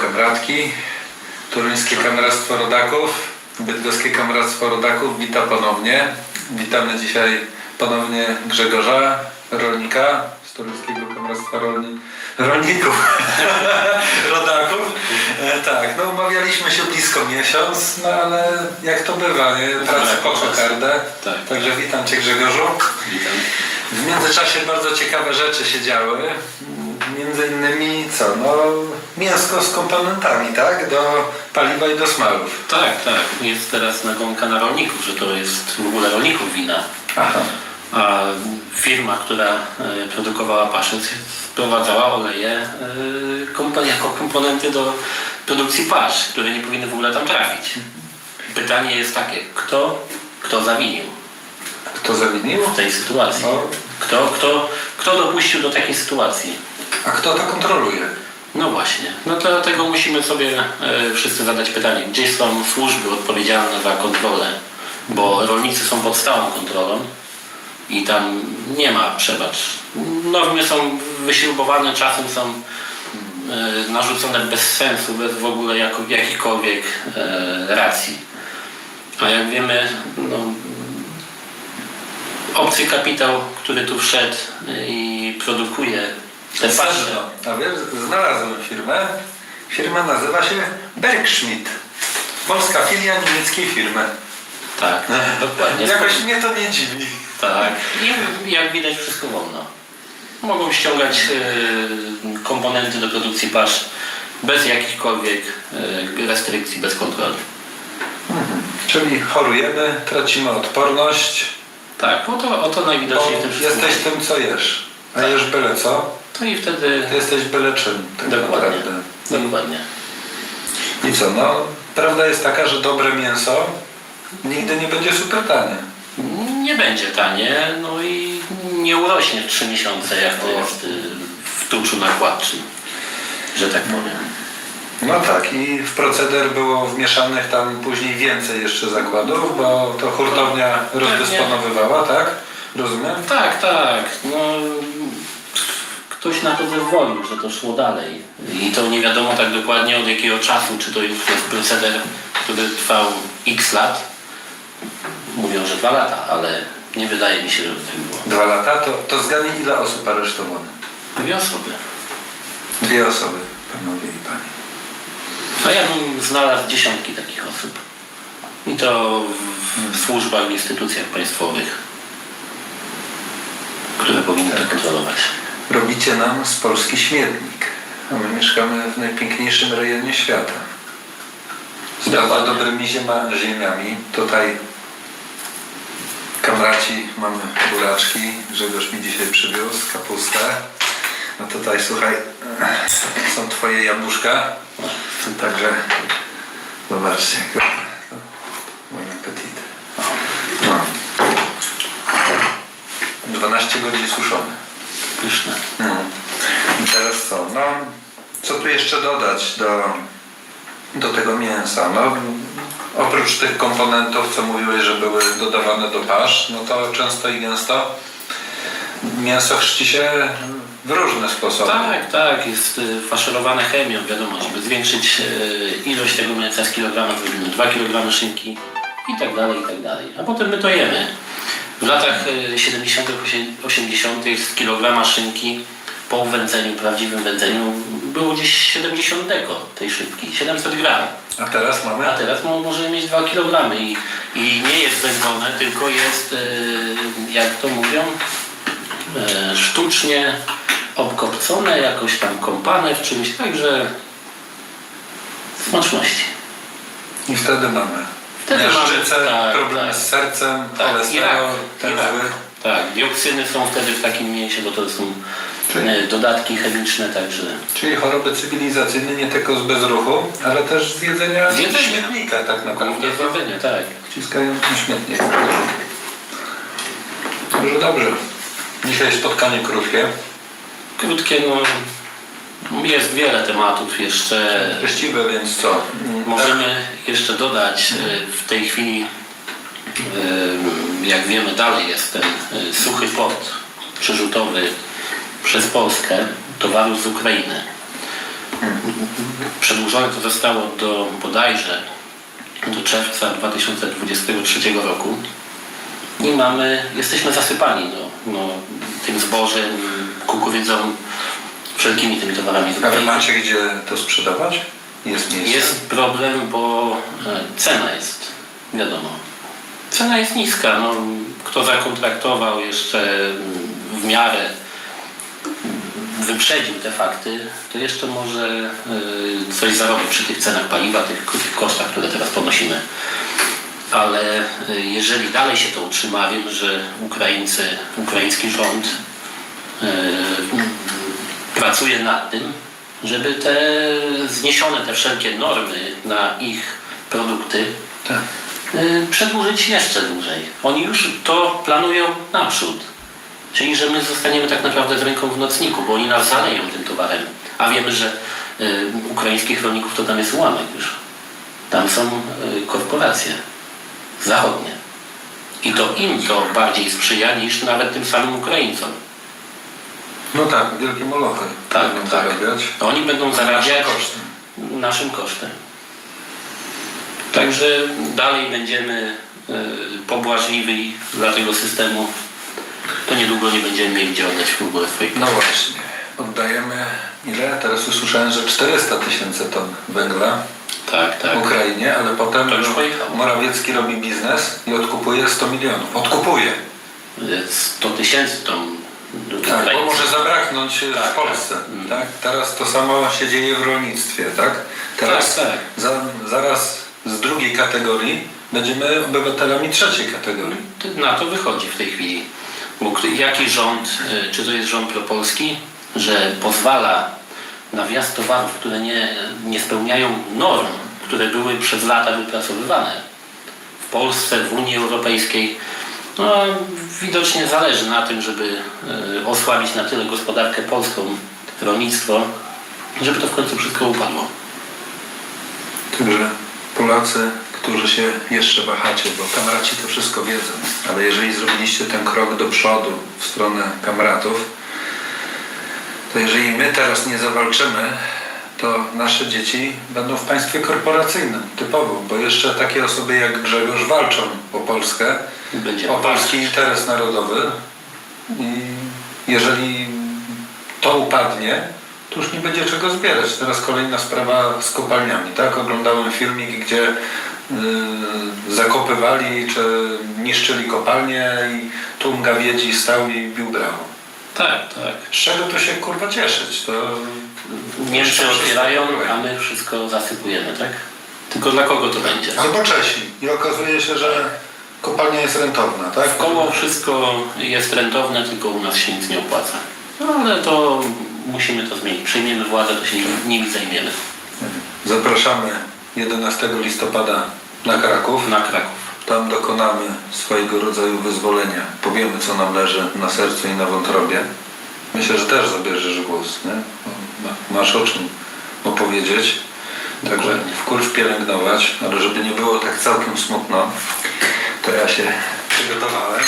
Kamratki, Toruńskie Kameractwo Rodaków, Bydgoskie Kameractwo Rodaków wita ponownie. Witamy dzisiaj ponownie Grzegorza, rolnika z Toruńskiego Kameractwa Rolni... Rolników, Rodaków. E, tak, no umawialiśmy się blisko miesiąc, no ale jak to bywa, nie? Pracy Tak, po kokardę. Tak. Także witam Cię Grzegorzu. Witam. W międzyczasie bardzo ciekawe rzeczy się działy. Między innymi co? No, mięsko z komponentami, tak? Do paliwa i do smarów. Tak, tak. Jest teraz nagonka na rolników, że to jest w ogóle rolników wina. Aha. A firma, która e, produkowała paszec, sprowadzała oleje e, jako komponenty do produkcji pasz, które nie powinny w ogóle tam trafić. Pytanie jest takie, kto, kto zawinił Kto zawinił? w tej sytuacji? No. Kto, kto, kto dopuścił do takiej sytuacji? A kto to kontroluje? No właśnie. No dlatego musimy sobie e, wszyscy zadać pytanie, gdzie są służby odpowiedzialne za kontrolę, bo rolnicy są pod stałą kontrolą i tam nie ma przebacz. Normy są wyśrubowane, czasem są e, narzucone bez sensu, bez w ogóle jako, jakichkolwiek e, racji. A jak wiemy, no, obcy kapitał, który tu wszedł e, i produkuje Sedno. A wiesz, znalazłem firmę. Firma nazywa się Bergschmidt. Polska filia niemieckiej firmy. Tak, dokładnie. Jakoś mnie to nie dziwi. Tak. I jak widać wszystko wolno. Mogą ściągać e, komponenty do produkcji pasz bez jakichkolwiek e, restrykcji, bez kontroli. Czyli chorujemy, tracimy odporność, Tak, o to, o to najwidoczniej w tym wszystkim. jesteś tym, co jesz. A jesz byle co, To i wtedy jesteś byle czym. Tak dokładnie. naprawdę. Dokładnie. I co, no, prawda jest taka, że dobre mięso nigdy nie będzie super tanie. Nie będzie tanie, no i nie urośnie w 3 miesiące, jak to jest w tuczu nakładczym, że tak powiem. No tak, i w proceder było wmieszanych tam później więcej jeszcze zakładów, bo to hurtownia rozdysponowywała, tak? Rozumiem? Tak, tak. No, ktoś na to zezwolił, że to szło dalej. I to nie wiadomo tak dokładnie od jakiego czasu, czy to już jest proceder, który trwał x lat. Mówią, że dwa lata, ale nie wydaje mi się, żeby tak było. Dwa lata, to, to zgadnij ile osób aresztowano? Dwie osoby. Dwie osoby, panowie i panie. A ja bym znalazł dziesiątki takich osób. I to w, w służbach, w instytucjach państwowych, które powinny to kontrolować. Robicie nam z Polski śmietnik, a my mieszkamy w najpiękniejszym rejonie świata. Z Dokładnie. dobrymi ziema, ziemiami. Tutaj kamraci mamy buraczki. Grzegorz mi dzisiaj przywiózł kapustę. A tutaj słuchaj, są twoje jabłuszka. Także zobaczcie. Mój apetit. No. 12 godzin suszone. Pyszne. No. I teraz co? No, co tu jeszcze dodać do, do tego mięsa? No, oprócz tych komponentów, co mówiłeś, że były dodawane do pasz, no to często i gęsto mięso chrzci się w różne sposoby. Tak, tak, jest y, faszerowane chemią, wiadomo, żeby zwiększyć y, ilość tego mięsa z kilograma, zrobimy 2 kg szynki i tak dalej, i tak dalej. A potem my to jemy. W latach y, 70., 80. z kilograma szynki po wędzeniu, prawdziwym wędzeniu było gdzieś 70 deko tej szynki, 700 gram. A teraz mamy A teraz mo- możemy mieć 2 kg i, i nie jest wędzone, tylko jest, y, jak to mówią, e, sztucznie obkopcone, jakoś tam kąpane w czymś, także smaczności. i wtedy mamy Wtedy miażdżycę, mamy- tak, problemy tak. z sercem, Tak, i rak, cholesterol. Tak, dioksyny są wtedy w takim mięsie, bo to są Czyli- e, dodatki chemiczne, także Czyli choroby cywilizacyjne nie tylko z bezruchu, ale też z jedzenia Z jedzenia. śmietnika tak naprawdę. głównie jedzenie, tak. Wciskają śmietnik. Dobrze, dobrze. Dzisiaj spotkanie krótkie. Krótkie, no jest wiele tematów jeszcze. Treściwe, więc co? Możemy jeszcze dodać e, w tej chwili, e, jak wiemy, dalej jest ten e, suchy port przerzutowy przez Polskę towaru z Ukrainy. Przedłużone to zostało do bodajże do czerwca 2023 roku i mamy, jesteśmy zasypani no, no, tym zbożem, kukurydzą, wszelkimi tymi towarami. A wy macie gdzie to sprzedawać? Jest miejsce? Jest problem, bo e, cena jest, wiadomo. Cena jest niska. No, kto zakontraktował jeszcze w miarę wyprzedził te fakty, to jeszcze może e, coś zarobić przy tych cenach paliwa, tych, tych kosztach, które teraz ponosimy. Ale e, jeżeli dalej się to utrzyma, wiem, że Ukraińcy, ukraiński rząd pracuje nad tym, żeby te zniesione te wszelkie normy na ich produkty Tak. y, przedłużyć jeszcze dłużej. Oni już to planują naprzód. Czyli, że my zostaniemy tak naprawdę z ręką w nocniku, bo oni nas zaleją tym towarem. A wiemy, że y, ukraińskich rolników to tam jest ułamek już. Tam są y, korporacje zachodnie. I to im to bardziej sprzyja niż nawet tym samym Ukraińcom. No tak, wielkie molochy. Tak, Będą tak. zarabiać. Oni będą zarabiać kosztem. naszym kosztem. Także dalej będziemy y, pobłażliwi dla tego systemu. To niedługo nie będziemy mieli gdzie oddać w ogóle swoich No właśnie. Oddajemy ile? Teraz usłyszałem, że 400 tysięcy ton węgla Tak, tak. Ukrainie, ale potem To już no, pojechało. Morawiecki robi biznes i odkupuje 100 milionów. Odkupuje. 100 tysięcy ton Tak, bo może zabraknąć e, Tak, w Polsce. tak. Mm. Tak. Teraz to samo się dzieje w rolnictwie, tak? Teraz Tak, tak. Za, zaraz z drugiej kategorii będziemy obywatelami trzeciej kategorii. Na to wychodzi w tej chwili. Jaki rząd, y, czy to jest rząd propolski, że pozwala na wjazd towarów, które nie, nie spełniają norm, które były przez lata wypracowywane w Polsce, w Unii Europejskiej. No, widocznie zależy na tym, żeby y, osłabić na tyle gospodarkę polską, rolnictwo, żeby to w końcu wszystko upadło. Także Polacy, którzy się jeszcze wahacie, bo kamraci to wszystko wiedzą, ale jeżeli zrobiliście ten krok do przodu w stronę kamratów, to jeżeli my teraz nie zawalczymy, to nasze dzieci będą w państwie korporacyjnym, typowo, bo jeszcze takie osoby jak Grzegorz walczą o Polskę, Będziemy o polski interes narodowy i jeżeli to upadnie, to już nie będzie czego zbierać. Teraz kolejna sprawa z kopalniami, tak? Oglądałem filmik, gdzie yy, zakopywali czy niszczyli kopalnie i tłum gawiedzi stał i bił brawo. Tak, tak. Z czego tu się kurwa cieszyć? To Niemcy otwierają, a my wszystko zasypujemy, tak? Tylko dla kogo to będzie? Albo Czesi. I okazuje się, że kopalnia jest rentowna, tak? W koło wszystko jest rentowne, tylko u nas się nic nie opłaca. No ale to musimy to zmienić. Przejmiemy władzę, to się nimi zajmiemy. Zapraszamy 11 listopada na Kraków. Na Kraków. Tam dokonamy swojego rodzaju wyzwolenia. Powiemy, co nam leży na sercu i na wątrobie. Myślę, że też zabierzesz głos, nie? Ma- Masz o czym opowiedzieć. Także wkurw pielęgnować, ale żeby nie było tak całkiem smutno, to ja się przygotowałem.